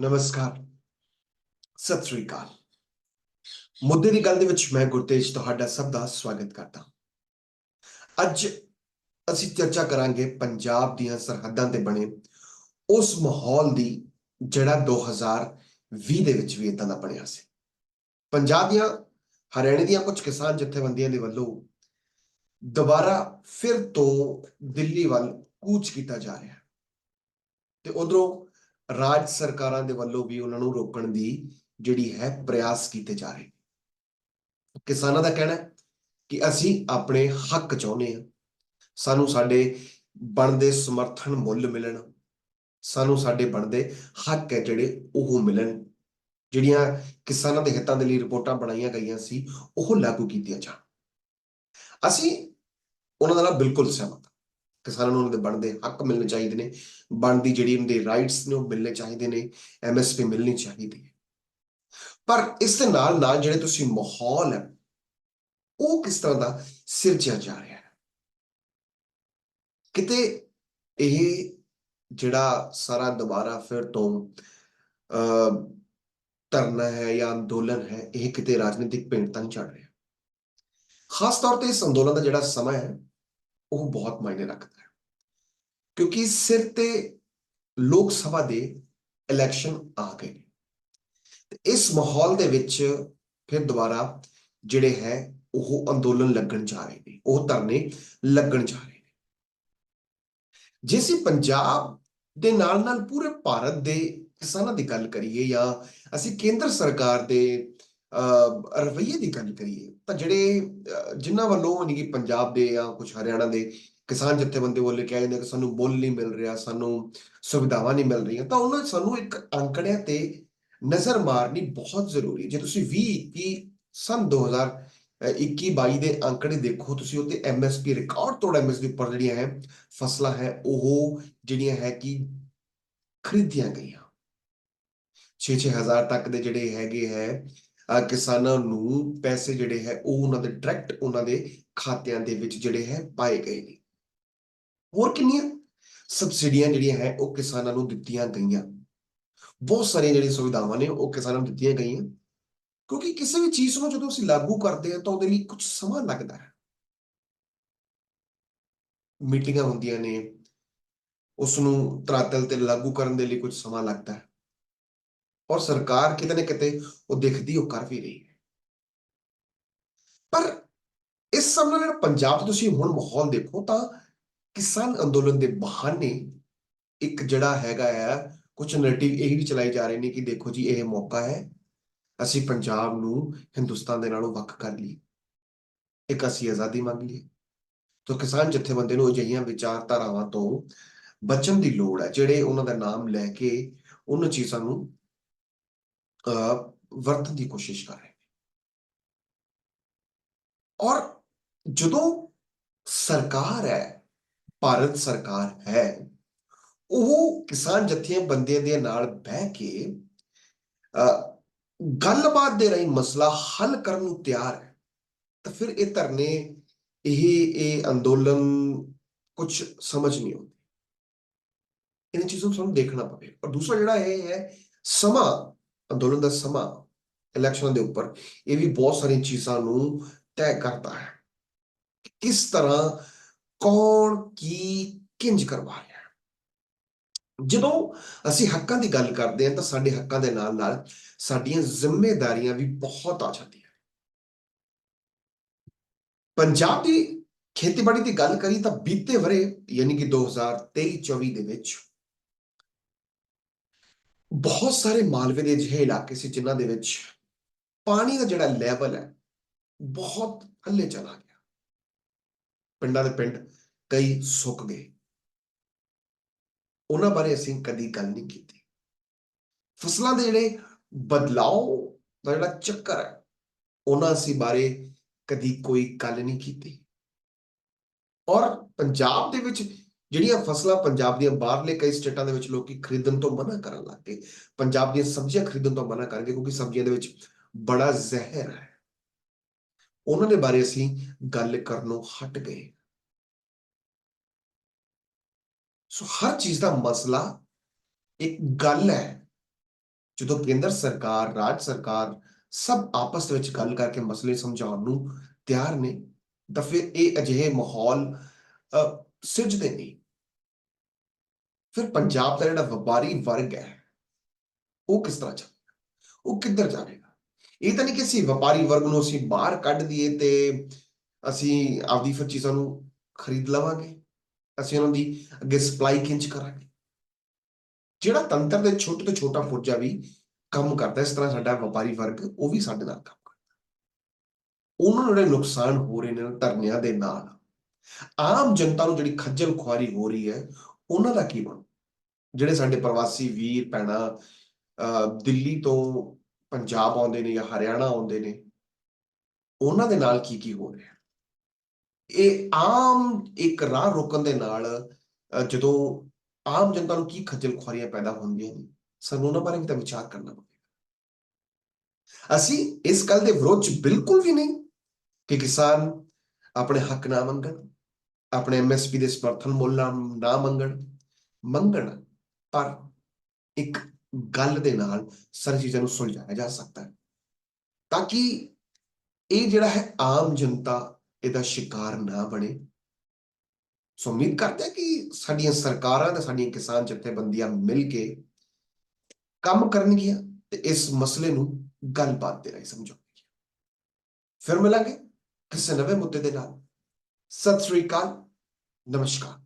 ਨਮਸਕਾਰ। ਸਤਿ ਸ੍ਰੀ ਅਕਾਲ। ਮੁੱਦੇ ਦੀ ਗੱਲ ਦੇ ਵਿੱਚ ਮੈਂ ਗੁਰਤੇਜ ਤੁਹਾਡਾ ਸਭ ਦਾ ਸਵਾਗਤ ਕਰਦਾ ਅੱਜ ਅਸੀਂ ਚਰਚਾ ਕਰਾਂਗੇ ਪੰਜਾਬ ਦੀਆਂ ਸਰਹੱਦਾਂ ਤੇ ਬਣੇ ਉਸ ਮਾਹੌਲ ਦੀ, ਜਿਹੜਾ 2020 ਦੇ ਵਿੱਚ ਵੀ ਇਦਾਂ ਦਾ ਬਣਿਆ ਸੀ। ਪੰਜਾਬ ਦੀਆਂ ਹਰਿਆਣੇ ਦੀਆਂ ਕੁਝ ਕਿਸਾਨ ਜਥੇਬੰਦੀਆਂ ਦੇ ਵੱਲੋਂ ਦੁਬਾਰਾ ਫਿਰ ਤੋਂ ਦਿੱਲੀ ਵੱਲ ਕੂਚ ਕੀਤਾ ਜਾ ਰਿਹਾ ਹੈ। ਤੇ ਉਧਰੋਂ ਰਾਜ ਸਰਕਾਰਾਂ ਦੇ ਵੱਲੋਂ ਵੀ ਉਹਨਾਂ ਨੂੰ ਰੋਕਣ ਦੀ ਜਿਹੜੀ ਹੈ ਪ੍ਰਯਾਸ ਕੀਤੇ ਜਾ ਰਹੇ ਕਿਸਾਨਾਂ ਦਾ ਕਹਿਣਾ ਹੈ ਕਿ ਅਸੀਂ ਆਪਣੇ ਹੱਕ ਚਾਹੁੰਦੇ ਹਾਂ। ਸਾਨੂੰ ਸਾਡੇ ਬਣਦੇ ਸਮਰਥਨ ਮੁੱਲ ਮਿਲਣ। ਸਾਨੂੰ ਸਾਡੇ ਬਣਦੇ ਹੱਕ ਹੈ ਜਿਹੜੇ ਉਹ ਮਿਲਣ। ਜਿਹੜੀਆਂ ਕਿਸਾਨਾਂ ਦੇ ਹਿੱਤਾਂ ਦੇ ਲਈ ਰਿਪੋਰਟਾਂ ਬਣਾਈਆਂ ਗਈਆਂ ਸੀ, ਉਹ ਲਾਗੂ ਕੀਤੀਆਂ ਜਾਣ। ਅਸੀਂ ਉਹਨਾਂ ਦੇ ਨਾਲ ਬਿਲਕੁਲ ਸਹਿਮਤ ਕਿਸਾਨਾਂ ਨੂੰ ਉਹਨਾਂ ਦੇ ਬਣਦੇ ਹੱਕ ਮਿਲਣੇ ਚਾਹੀਦੇ ਨੇ, ਬਣਦੀ ਜਿਹੜੀ ਉਹਨਾਂ ਦੇ ਰਾਈਟਸ ਨੇ ਉਹ ਮਿਲਣੇ ਚਾਹੀਦੇ ਨੇ ਐਮਐਸਪੀ ਮਿਲਣੀ ਚਾਹੀਦੀ ਹੈ। ਪਰ ਇਸ ਦੇ ਨਾਲ ਨਾਲ ਜਿਹੜੇ ਤੁਸੀਂ ਮਾਹੌਲ ਹੈ, ਉਹ ਕਿਸ ਤਰ੍ਹਾਂ ਦਾ ਸਿਰਜਿਆ ਜਾ ਰਿਹਾ ਹੈ? ਕਿਤੇ ਇਹ ਜਿਹੜਾ ਸਾਰਾ ਦੁਬਾਰਾ ਫਿਰ ਤੋਂ ਅ ਧਰਨਾ ਹੈ ਜਾਂ ਅੰਦੋਲਨ ਹੈ, ਇਹ ਕਿਤੇ ਰਾਜਨੀਤਿਕ ਭਿੰਡ ਤਾਂ ਨਹੀਂ ਚੜ ਰਿਹਾ ਖਾਸ ਤੌਰ ਤੇ ਇਸ ਅੰਦੋਲਨ ਦਾ ਜਿਹੜਾ ਸਮਾਂ ਹੈ ਉਹ ਬਹੁਤ ਮਾਇਨੇ ਰੱਖਦਾ ਹੈ। ਕਿਉਂਕਿ ਸਿਰ ਤੇ ਲੋਕ ਸਭਾ ਦੇ ਇਲੈਕਸ਼ਨ ਆ ਗਏ ਤੇ ਇਸ ਮਾਹੌਲ ਦੇ ਵਿੱਚ ਫਿਰ ਦੁਬਾਰਾ ਜਿਹੜੇ ਹੈ, ਉਹ ਅੰਦੋਲਨ ਲੱਗਣ ਜਾ ਰਹੇ ਨੇ, ਉਹ ਧਰਨੇ ਲੱਗਣ ਜਾ ਰਹੇ ਨੇ। ਜੇ ਅਸੀਂ ਪੰਜਾਬ ਦੇ ਨਾਲ ਨਾਲ ਪੂਰੇ ਭਾਰਤ ਦੇ ਕਿਸਾਨਾਂ ਦੀ ਗੱਲ ਕਰੀਏ ਜਾਂ ਅਸੀਂ ਕੇਂਦਰ ਸਰਕਾਰ ਦੇ ਰਵਈਏ ਦੀ ਗੱਲ ਕਰੀਏ ਤਾਂ ਜਿਹੜੇ ਅਹ, ਜਿਨ੍ਹਾਂ ਵੱਲੋਂ ਯਾਨੀ ਪੰਜਾਬ ਦੇ ਜਾਂ ਕੁਝ ਹਰਿਆਣਾ ਦੇ ਕਿਸਾਨ ਜਥੇਬੰਦੀ ਵੱਲੋਂ ਕਿਹਾ ਜਾਂਦਾ ਕਿ ਸਾਨੂੰ ਮੁੱਲ ਨਹੀਂ ਮਿਲ ਰਿਹਾ ਸਾਨੂੰ ਸੁਵਿਧਾਵਾਂ ਨਹੀਂ ਮਿਲ ਰਹੀਆਂ ਤਾਂ ਉਹਨਾਂ ਸਾਨੂੰ ਇੱਕ ਅੰਕੜਿਆਂ ਤੇ ਨਜ਼ਰ ਮਾਰਨੀ ਬਹੁਤ ਜ਼ਰੂਰੀ ਹੈ। ਜੇ ਤੁਸੀਂ 20 21 ਸਨ 2021 22 ਦੇ ਅੰਕੜੇ ਦੇਖੋ ਤੁਸੀਂ ਉੱਤੇ ਐਮਐਸਪੀ ਰਿਕਾਰਡ ਤੋੜ ਐਮਐਸਪੀ ਉੱਪਰ ਜਿਹੜੀਆਂ ਹੈ ਫਸਲਾਂ ਹੈ ਉਹ ਜਿਹੜੀਆਂ ਹੈ ਕਿ ਖਰੀਦੀਆਂ ਗਈਆਂ। 6-6000 ਤੱਕ ਦੇ ਜਿਹੜੇ ਹੈਗੇ ਹੈ ਕਿਸਾਨਾਂ ਨੂੰ ਪੈਸੇ ਜਿਹੜੇ ਹੈ, ਉਹ ਉਹਨਾਂ ਦੇ ਡਾਇਰੈਕਟ ਉਹਨਾਂ ਦੇ ਖਾਤਿਆਂ ਦੇ ਵਿੱਚ ਜਿਹੜੇ ਹੈ, ਪਾਏ ਗਏ ਨੇ। ਹੋਰ ਕਿੰਨੀਆਂ ਸਬਸਿਡੀਆਂ ਜਿਹੜੀਆਂ ਹੈ, ਉਹ ਕਿਸਾਨਾਂ ਨੂੰ ਦਿੱਤੀਆਂ ਗਈਆਂ। ਬਹੁਤ ਸਾਰੀਆਂ ਜਿਹੜੀਆਂ ਸੁਵਿਧਾਵਾਂ ਨੇ, ਉਹ ਕਿਸਾਨਾਂ ਨੂੰ ਦਿੱਤੀਆਂ ਗਈਆਂ। ਕਿਉਂਕਿ ਕਿਸੇ ਵੀ ਚੀਜ਼ ਨੂੰ ਜਦੋਂ ਅਸੀਂ ਲਾਗੂ ਕਰਦੇ ਹਾਂ, ਤਾਂ ਉਹਦੇ ਲਈ ਕੁਝ ਸਮਾਂ ਲੱਗਦਾ ਹੈ। ਮੀਟਿੰਗਾਂ ਹੁੰਦੀਆਂ ਨੇ ਉਸ ਨੂੰ ਤਰਾਤਲ ਤੇ ਲਾਗੂ ਕਰਨ ਦੇ ਲਈ ਕੁਝ ਸਮਾਂ ਲੱਗਦਾ ਹੈ। ਔਰ ਸਰਕਾਰ ਕਿਤੇ ਨਾ ਕਿਤੇ ਉਹ ਦਿਖਦੀ, ਉਹ ਕਰ ਵੀ ਰਹੀ ਹੈ। ਪਰ ਇਸ ਸਮੇਂ ਜਿਹੜਾ ਪੰਜਾਬ 'ਚ ਤੁਸੀਂ ਹੁਣ ਮਾਹੌਲ ਦੇਖੋ, ਤਾਂ ਕਿਸਾਨ ਅੰਦੋਲਨ ਦੇ ਬਹਾਨੇ ਇੱਕ ਜਿਹੜਾ ਹੈਗਾ ਆ ਕੁਝ ਨੈਰੇਟਿਵ ਇਹ ਵੀ ਚਲਾਏ ਜਾ ਰਹੇ ਨੇ ਕਿ ਦੇਖੋ ਜੀ, ਇਹ ਮੌਕਾ ਹੈ, ਅਸੀਂ ਪੰਜਾਬ ਨੂੰ ਹਿੰਦੁਸਤਾਨ ਦੇ ਨਾਲੋਂ ਵੱਖ ਕਰ ਲਈ ਇੱਕ ਅਸੀਂ ਆਜ਼ਾਦੀ ਮੰਗ ਲਈ ਤਾਂ ਕਿਸਾਨ ਜਥੇਬੰਦੀ ਨੂੰ ਅਜਿਹੀਆਂ ਵਿਚਾਰਧਾਰਾਵਾਂ ਤੋਂ ਬਚਣ ਦੀ ਲੋੜ ਹੈ, ਜਿਹੜੇ ਉਹਨਾਂ ਦਾ ਨਾਮ ਲੈ ਕੇ ਉਹਨਾਂ ਚੀਜ਼ਾਂ ਨੂੰ ਵਰਤਣ ਦੀ ਕੋਸ਼ਿਸ਼ ਕਰ ਰਹੇ ਨੇ ਔਰ ਜਦੋਂ ਸਰਕਾਰ ਹੈ ਭਾਰਤ ਸਰਕਾਰ ਹੈ ਉਹ ਕਿਸਾਨ ਜਥੀਆਂ ਬੰਦਿਆਂ ਦੇ ਨਾਲ ਬਹਿ ਕੇ ਗੱਲਬਾਤ ਦੇ ਰਾਹੀਂ ਮਸਲਾ ਹੱਲ ਕਰਨ ਨੂੰ ਤਿਆਰ ਹੈ ਤਾਂ ਫਿਰ ਇਹ ਧਰਨੇ ਇਹ ਇਹ ਅੰਦੋਲਨ ਕੁਝ ਸਮਝ ਨਹੀਂ ਆਉਂਦੀ ਇਹਨਾਂ ਚੀਜ਼ਾਂ ਨੂੰ ਸਾਨੂੰ ਦੇਖਣਾ ਪਵੇ ਔਰ ਦੂਸਰਾ ਜਿਹੜਾ ਇਹ ਹੈ ਸਮਾਂ ਅੰਦੋਲਨ ਦਾ ਸਮਾਂ ਇਲੈਕਸ਼ਨ ਦੇ ਉੱਪਰ ਇਹ ਵੀ ਬਹੁਤ ਸਾਰੀਆਂ ਚੀਜ਼ਾਂ ਨੂੰ ਤੈਅ ਕਰਦਾ ਹੈ ਕਿਸ ਤਰ੍ਹਾਂ ਕੌਣ ਕੀ ਕਿੰਜ ਕਰਵਾ ਰਿਹਾ ਹੈ। ਜਦੋਂ ਅਸੀਂ ਹੱਕਾਂ ਦੀ ਗੱਲ ਕਰਦੇ ਹਾਂ ਤਾਂ ਸਾਡੇ ਹੱਕਾਂ ਦੇ ਨਾਲ ਨਾਲ ਸਾਡੀਆਂ ਜ਼ਿੰਮੇਵਾਰੀਆਂ ਵੀ ਬਹੁਤ ਆ ਜਾਂਦੀਆਂ ਪੰਜਾਬ ਦੀ ਖੇਤੀਬਾੜੀ ਦੀ ਗੱਲ ਕਰੀ ਤਾਂ ਬੀਤੇ ਵਰੇ ਯਾਨੀ ਕਿ 2023-24 ਦੇ ਵਿੱਚ ਬਹੁਤ ਸਾਰੇ ਮਾਲਵੇ ਦੇ ਅਜਿਹੇ ਇਲਾਕੇ ਸੀ ਜਿਨ੍ਹਾਂ ਦੇ ਵਿੱਚ ਪਾਣੀ ਦਾ ਜਿਹੜਾ ਲੈਵਲ ਹੈ, ਬਹੁਤ ਥੱਲੇ ਚਲਾ ਗਿਆ। ਪਿੰਡਾਂ ਦੇ ਪਿੰਡ ਕਈ ਸੁੱਕ ਗਏ। ਉਹਨਾਂ ਬਾਰੇ ਅਸੀਂ ਕਦੀ ਗੱਲ ਨਹੀਂ ਕੀਤੀ। ਫਸਲਾਂ ਦੇ ਜਿਹੜੇ ਬਦਲਾਅ ਦਾ ਜਿਹੜਾ ਚੱਕਰ ਹੈ, ਉਹਨਾਂ ਅਸੀਂ ਬਾਰੇ ਕਦੀ ਕੋਈ ਗੱਲ ਨਹੀਂ ਕੀਤੀ। ਔਰ ਪੰਜਾਬ ਦੇ ਵਿੱਚ ਜਿਹੜੀਆਂ ਫਸਲਾਂ ਪੰਜਾਬ ਦੀਆਂ ਬਾਹਰਲੇ ਕਈ ਸਟੇਟਾਂ ਦੇ ਵਿੱਚ ਲੋਕੀ ਖਰੀਦਣ ਤੋਂ ਮਨਾ ਕਰਨ ਲੱਗ ਗਏ, ਪੰਜਾਬ ਦੀਆਂ ਸਬਜ਼ੀਆਂ ਖਰੀਦਣ ਤੋਂ ਮਨਾ ਕਰ ਕਿਉਂਕਿ ਸਬਜ਼ੀਆਂ ਦੇ ਵਿੱਚ ਬੜਾ ਜ਼ਹਿਰ ਹੈ। ਉਹਨਾਂ ਦੇ ਬਾਰੇ ਅਸੀਂ ਗੱਲ ਕਰਨੋਂ ਹਟ ਗਏ। ਸੋ ਹਰ ਚੀਜ਼ ਦਾ ਮਸਲਾ ਇੱਕ ਗੱਲ ਹੈ। ਜਦੋਂ ਕੇਂਦਰ ਸਰਕਾਰ, ਰਾਜ ਸਰਕਾਰ ਸਭ ਆਪਸ ਵਿੱਚ ਗੱਲ ਕਰਕੇ ਮਸਲੇ ਸਮਝਾਉਣ ਨੂੰ ਤਿਆਰ ਨੇ, ਤਾਂ ਫਿਰ ਇਹ ਅਜਿਹੇ ਮਾਹੌਲ ਸਿਰਜਦੇ ਨਹੀਂ ਫਿਰ ਪੰਜਾਬ ਦਾ ਜਿਹੜਾ ਵਪਾਰੀ ਵਰਗ ਹੈ, ਉਹ ਕਿਸ ਤਰ੍ਹਾਂ ਚੱਲੇਗਾ ਉਹ ਕਿੱਧਰ ਜਾਵੇਗਾ? ਇਹ ਤਾਂ ਨਹੀਂ ਕਿ ਅਸੀਂ ਵਪਾਰੀ ਵਰਗ ਨੂੰ ਅਸੀਂ ਬਾਹਰ ਕੱਢ ਦਈਏ ਤੇ ਅਸੀਂ ਆਪਦੀ ਫਿਰ ਚੀਜ਼ਾਂ ਨੂੰ ਖਰੀਦ ਲਵਾਂਗੇ, ਅਸੀਂ ਉਹਨਾਂ ਦੀ ਅੱਗੇ ਸਪਲਾਈ ਕਿੰਚ ਕਰਾਂਗੇ। ਜਿਹੜਾ ਤੰਤਰ ਦੇ ਛੋਟੇ ਤੋਂ ਛੋਟਾ ਪੁਰਜਾ ਵੀ ਕੰਮ ਕਰਦਾ, ਇਸ ਤਰ੍ਹਾਂ ਸਾਡਾ ਵਪਾਰੀ ਵਰਗ, ਉਹ ਵੀ ਸਾਡੇ ਨਾਲ ਕੰਮ ਕਰਦਾ। ਉਹਨਾਂ ਨੂੰ ਜਿਹੜੇ ਨੁਕਸਾਨ ਹੋ ਰਹੇ ਨੇ ਧਰਨਿਆਂ ਦੇ ਨਾਲ, ਆਮ ਜਨਤਾ ਨੂੰ ਜਿਹੜੀ ਖੱਜਲ ਖੁਆਰੀ ਹੋ ਰਹੀ ਹੈ ਉਹਨਾਂ ਦਾ ਕੀ ਬਣੂ? ਜਿਹੜੇ ਸਾਡੇ ਪ੍ਰਵਾਸੀ ਵੀਰ, ਭੈਣਾਂ, ਅਹ ਦਿੱਲੀ ਤੋਂ ਪੰਜਾਬ ਆਉਂਦੇ ਨੇ ਜਾਂ ਹਰਿਆਣਾ ਆਉਂਦੇ ਨੇ, ਉਹਨਾਂ ਦੇ ਨਾਲ ਕੀ ਕੀ ਹੋ ਰਿਹਾ? ਇਹ ਆਮ ਇੱਕ ਰਾਹ ਰੋਕਣ ਦੇ ਨਾਲ ਜਦੋਂ ਆਮ ਜਨਤਾ ਨੂੰ ਕੀ ਖੱਜਲ ਖੁਆਰੀਆਂ ਪੈਦਾ ਹੁੰਦੀਆਂ ਨੇ, ਸਾਨੂੰ ਉਹਨਾਂ ਬਾਰੇ ਵੀ ਤਾਂ ਵਿਚਾਰ ਕਰਨਾ ਪਵੇਗਾ। ਅਸੀਂ ਇਸ ਗੱਲ ਦੇ ਵਿਰੋਧ ਚ ਬਿਲਕੁਲ ਵੀ ਨਹੀਂ ਕਿ ਕਿਸਾਨ ਆਪਣੇ ਹੱਕ ਨਾ ਮੰਗਣ ਆਪਣੇ ਐਮਐਸਪੀ ਦੇ ਸਮਰਥਨ ਮੁੱਲ ਨਾ ਨਾ ਮੰਗਣ ਮੰਗਣ, ਪਰ ਇੱਕ ਗੱਲ ਦੇ ਨਾਲ ਸਾਰੀ ਚੀਜ਼ਾਂ ਨੂੰ ਸੁਲਝਾਇਆ ਜਾ ਸਕਦਾ ਹੈ। ਤਾਂ ਕਿ ਇਹ ਜਿਹੜਾ ਹੈ ਆਮ ਜਨਤਾ ਇਹਦਾ ਸ਼ਿਕਾਰ ਨਾ ਬਣੇ। ਸੋ ਉਮੀਦ ਕਰਦੇ ਹਾਂ ਕਿ ਸਾਡੀਆਂ ਸਰਕਾਰਾਂ ਤੇ ਸਾਡੀਆਂ ਕਿਸਾਨ ਜਥੇਬੰਦੀਆਂ ਮਿਲ ਕੇ ਕੰਮ ਕਰਨਗੀਆਂ ਤੇ ਇਸ ਮਸਲੇ ਨੂੰ ਗੱਲਬਾਤ ਦੇ ਰਾਹੀਂ ਸਮਝਾਉਣਗੀਆਂ। ਫਿਰ ਮਿਲਾਂਗੇ ਕਿਸੇ ਨਵੇਂ ਮੁੱਦੇ ਦੇ ਨਾਲ। ਸਤਿ ਸ੍ਰੀ ਅਕਾਲ ਨਮਸਕਾਰ।